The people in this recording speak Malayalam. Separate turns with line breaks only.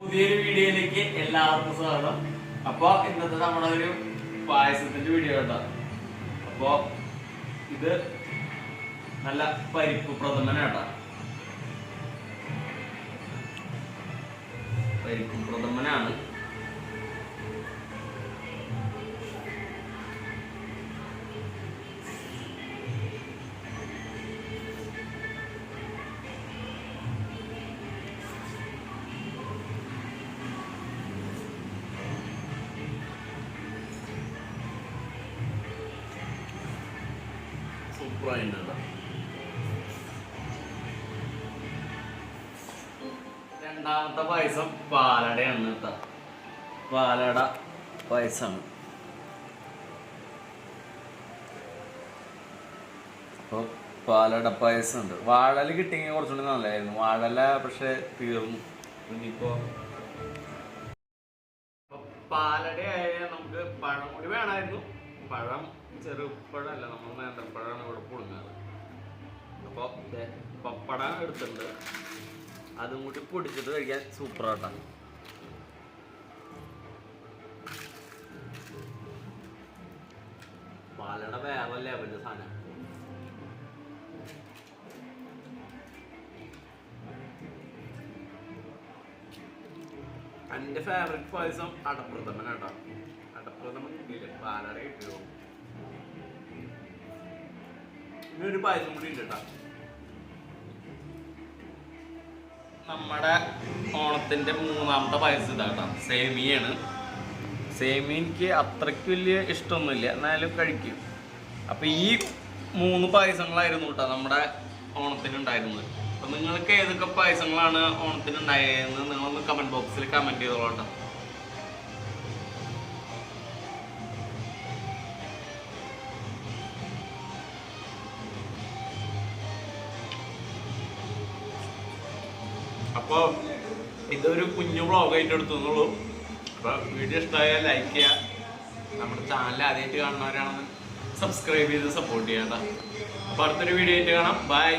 പുതിയൊരു വീഡിയോയിലേക്ക് എല്ലാവർക്കും സ്വാഗതം. അപ്പൊ ഇന്നത്തെ നമ്മുടെ ഒരു പായസത്തിന്റെ വീഡിയോ കേട്ടോ അപ്പൊ ഇത് നല്ല പരിപ്പ് പ്രഥമന കേട്ടോ. പരിപ്പ് പ്രഥമനാണ്. കേട്ടോ രണ്ടാമത്തെ പായസം പാലടയാണ് പാലട പായസമാണ് അപ്പോൾ പാലട പായസം ഉണ്ട് വാഴല കിട്ടിയെങ്കിൽ കുറച്ചുകൂടി നല്ലതായിരുന്നു വാഴല പക്ഷെ തീർന്നു. ഇനിയിപ്പോ പാലട പാലടയായ നമുക്ക് പഴം കൂടി വേണമായിരുന്നു. പഴം ചെറുപ്പഴമല്ല നമ്മൾ നേന്ത്രപ്പഴമാണ് ഇവിടെ പപ്പടം എടുത്തിട്ടുണ്ട്. അതും കൂടി പൊടിച്ചിട്ട് കഴിക്കാൻ സൂപ്പറാട്ടാണ് പാലട വേറെ ലെവൽ സാധനം. എന്റെ ഫേവറേറ്റ് പായസം അടപ്രഥമൻ കേട്ടോ അടപ്രഥമൻ പാലട കിട്ടിയോ ഇനി ഒരു പായസം കൂടി ഉണ്ട് കേട്ടോ. നമ്മുടെ ഓണത്തിന്റെ മൂന്നാമത്തെ പായസം ഇതാട്ടോ സേമിയാണ്. സേമിയ എനിക്ക് അത്രയ്ക്ക് വലിയ ഇഷ്ടമൊന്നുമില്ല. എന്നാലും കഴിക്കും. അപ്പോൾ ഈ മൂന്ന് പായസങ്ങളായിരുന്നു കേട്ടോ നമ്മുടെ ഓണത്തിന് ഉണ്ടായിരുന്നത് അപ്പൊ നിങ്ങൾക്ക് ഏതൊക്കെ പായസങ്ങളാണ് ഓണത്തിന് ഉണ്ടായതെന്ന് നിങ്ങളൊന്ന് കമന്റ് ബോക്സിൽ കമന്റ് ചെയ്തോളാം കേട്ടോ. അപ്പോൾ ഇതൊരു കുഞ്ഞു വ്ളോഗായിട്ട് എടുത്തു എന്നുള്ളൂ അപ്പോൾ വീഡിയോ ഇഷ്ടമായാൽ ലൈക്ക് ചെയ്യുക നമ്മുടെ ചാനൽ ആദ്യമായിട്ട് കാണുന്നവരാണെന്ന് സബ്സ്ക്രൈബ് ചെയ്ത് സപ്പോർട്ട് ചെയ്യാം അപ്പോൾ അടുത്തൊരു വീഡിയോ ആയിട്ട് കാണാം. ബൈ